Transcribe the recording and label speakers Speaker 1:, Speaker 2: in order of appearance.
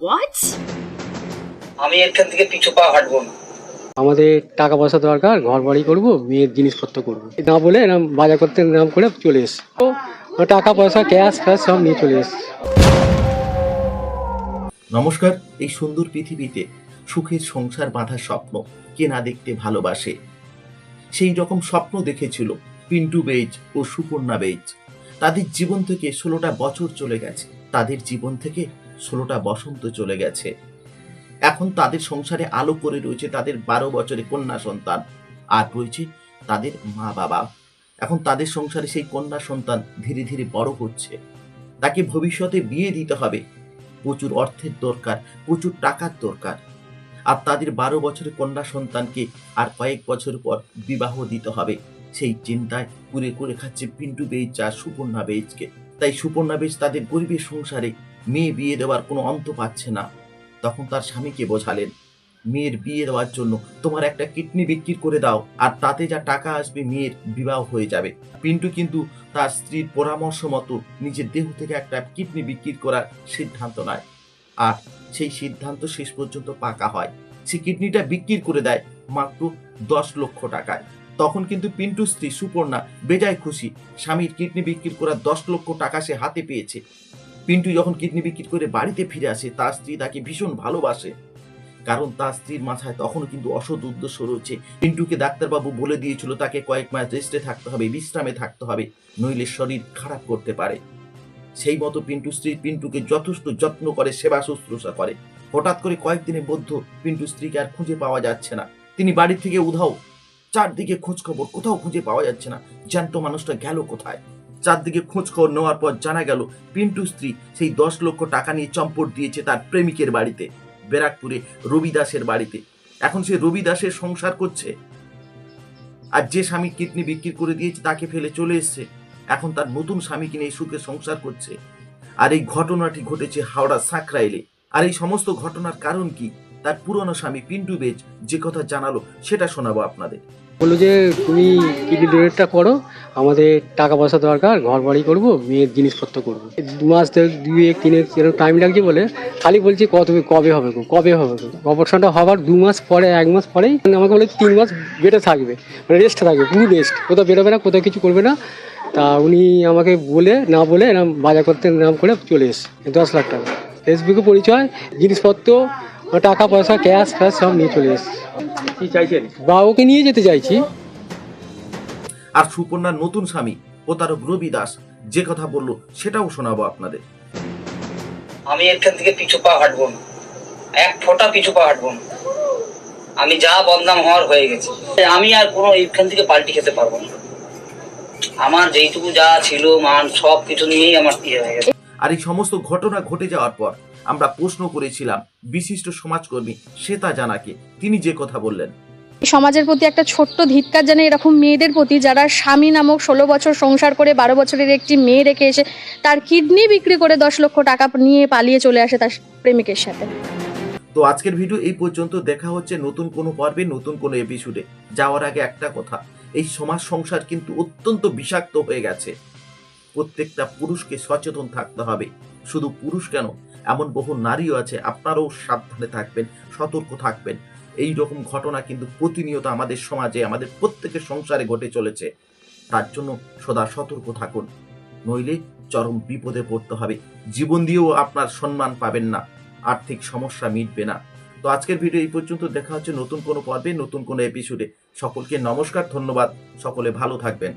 Speaker 1: What?
Speaker 2: আমি এখান থেকে পিছু পা হাঁটবো না।
Speaker 3: আমাদের টাকা পয়সা দরকার ঘর বাড়ি করব মেয়ের জিনিসপত্র করব। না বলে এরকম বাজার করতে নাম করে চলে এসছে। ও টাকা পয়সা ক্যাশ ফ্যাশ সব নিয়ে চলে এসছে।
Speaker 4: নমস্কার এই সুন্দর পৃথিবীতে সুখের সংসার বাঁধার স্বপ্ন কে না দেখতে ভালোবাসে? সেই রকম স্বপ্ন দেখেছিল পিন্টু বেজ ও সুপর্ণা বেজ। তাদের জীবন থেকে ষোলোটা বছর চলে গেছে। তাদের জীবন থেকে ষোলোটা বসন্ত চলে গেছে। এখন তাদের সংসারে আলো করে রয়েছে, তাদের বারো বছরের কন্যা সন্তান। আর রয়েছে তাদের মা বাবা এখন তাদের সংসারে সেই কন্যা সন্তান ধীরে ধীরে বড় হচ্ছে। তাকে ভবিষ্যতে বিয়ে দিতে হবে। প্রচুর অর্থের দরকার, প্রচুর টাকার দরকার। আর তাদের বারো বছরের কন্যা সন্তানকে আর কয়েক বছর পর বিবাহ দিতে হবে। সেই চিন্তায় কুরে করে খাচ্ছে পিন্টু বেজ আর সুপর্ণা বেজকে তাই সুপর্ণা বেজ তাদের গরিবের সংসারে মেয়ে বিয়ে দেওয়ার কোনো অন্ত পাচ্ছে না। তখন তার স্বামীকে বোঝালেন, মেয়ের বিয়ে দেওয়ার জন্য তোমার একটা কিডনি বিক্রি করে দাও, আর তাতে যা টাকা আসবে মেয়ের বিবাহ হয়ে যাবে। পিন্টু কিন্তু তার স্ত্রীর পরামর্শ মতো নিজের দেহ থেকে একটা কিডনি বিক্রি করার সিদ্ধান্ত নেয়। আর সেই সিদ্ধান্ত শেষ পর্যন্ত পাকা হয়। সে কিডনিটা বিক্রি করে দেয় মাত্র দশ লক্ষ টাকায়। তখন কিন্তু পিন্টু স্ত্রী সুপর্ণা বেজায় খুশি। স্বামীর কিডনি বিক্রি করার দশ লক্ষ টাকা সে হাতে পেয়েছে। পিন্টু যখন কিডনি বিক্রি করে বাড়িতে ফিরে আসে, তার স্ত্রী তাকে ভীষণ ভালোবাসে। কারণ তার স্ত্রীর মাথায় তখনও কিন্তু অসৎ উদ্দেশ্য রয়েছে। পিন্টুকে ডাক্তারবাবু বলে দিয়েছিল, তাকে কয়েক মাস রেস্টে থাকতে হবে, বিশ্রামে থাকতে হবে, নইলে শরীর খারাপ করতে পারে। সেই মতো পিন্টু স্ত্রী পিন্টুকে যথেষ্ট যত্ন করে, সেবা শুশ্রূষা করে। হঠাৎ করে কয়েকদিনের মধ্যে পিন্টু স্ত্রীকে আর খুঁজে পাওয়া যাচ্ছে না। তিনি বাড়ি থেকে উধাও, চারদিকে খোঁজ খবর কোথাও খুঁজে পাওয়া যাচ্ছে না। জ্যান্ত মানুষটা গেল কোথায়? চারদিকে খোঁজ খবর নেওয়ার পর জানা গেল, পিন্টু স্ত্রী সেই দশ লক্ষ টাকা নিয়ে চম্পট দিয়েছে তার প্রেমিকের বাড়িতে, ব্যারাকপুরে রবি দাসের বাড়িতে। এখন সে রবি দাসের সংসার করছে। আর যে স্বামী কিডনি বিক্রি করে দিয়েছে তাকে ফেলে চলে এসছে। এখন তার নতুন স্বামীকে নিয়ে সুখে সংসার করছে। আর এই ঘটনাটি ঘটেছে হাওড়া সাঁকরাইলে। আর এই সমস্ত ঘটনার কারণ কি? তার পুরনো স্বামী পিন্টু বেজ যে কথা জানালো সেটা শোনাবো আপনাদের।
Speaker 3: বলল যে, তুমি কিডনি ডোনেটটা করো? আমাদের টাকা পয়সা দরকার ঘর বাড়ি করব, মেয়ের জিনিসপত্র করব। দু মাস দুই এক তিন এক এরকম টাইম লাগছে বলে খালি বলছি কত কবে হবে গো? কবে হবে গো? অপারেশনটা হবার দু মাস পরে, এক মাস পরেই আমাকে বলে, তিন মাস বেটে থাকবে মানে রেস্ট থাকবে, পুরো রেস্ট কোথাও বেরোবে না, কোথাও কিছু করবে না। তা উনি আমাকে বলে, না বলে এরকম বাজার করতে নাম করে চলে এসছে, দশ লাখ টাকা। ফেসবুকে পরিচয়, জিনিসপত্র টাকা পয়সা ক্যাশ ফ্যাশ সব নিয়ে চলে এসছে।
Speaker 4: কি চাইছেন?
Speaker 3: বা ওকে নিয়ে যেতে চাইছি।
Speaker 4: আর সুপর্ণার নতুন স্বামী ও তার রবি দাস যে কথা বলল সেটাও শোনাবো আপনাদের।
Speaker 2: আমি এখান থেকে পিছু পা হাঁটবো না। এক ফোঁটা পিছু পা হাঁটবো না। আমি যা বদনাম হওয়ার হয়ে গেছে। আমি আর কোনো এখান থেকে পাল্টি খেতে পারব না। আমার যেইটুকু যা ছিল মান সব কিছু নিয়েই আমার ইয়ে হয়ে গেছে।
Speaker 4: আর এই সমস্ত ঘটনা ঘটে যাওয়ার পর আমরা প্রশ্ন করেছিলাম বিশিষ্ট সমাজকর্মী শ্বেতা জানাকে। তিনি যে কথা বললেন।
Speaker 5: সমাজের প্রতি একটা ছোট্ট ধিক্কার জানে এরকম মেয়েদের প্রতি যারা স্বামী নামক ষোলো বছর সংসার করে বারো বছরের একটি মেয়ে রেখে এসে তার কিডনি বিক্রি করে দশ লক্ষ টাকা নিয়ে পালিয়ে চলে আসে তার প্রেমিকের সাথে।
Speaker 4: তো আজকের ভিডিও এই পর্যন্ত। দেখা হচ্ছে নতুন কোনো পর্বে নতুন কোনো এপিসোডে যাওয়ার আগে একটা কথা এই সমাজ সংসার কিন্তু অত্যন্ত বিষাক্ত হয়ে গেছে। প্রত্যেকটা পুরুষকে সচেতন থাকতে হবে। শুধু পুরুষ কেন এমন বহু নারীও আছে, আপনারাও সাবধানে থাকবেন, সতর্ক থাকবেন। এই রকম ঘটনা কিন্তু প্রতিনিয়ত আমাদের সমাজে, আমাদের প্রত্যেকের সংসারে ঘটে চলেছে। তার জন্য সদা সতর্ক থাকুন। নইলে চরম বিপদে পড়তে হবে। জীবন দিয়েও আপনার সম্মান পাবেন না। আর্থিক সমস্যা মিটবে না। তো আজকের ভিডিও এই পর্যন্ত। দেখা হচ্ছে নতুন কোনো পর্বে, নতুন কোনো এপিসোডে। সকলকে নমস্কার, ধন্যবাদ। সকলে ভালো থাকবেন।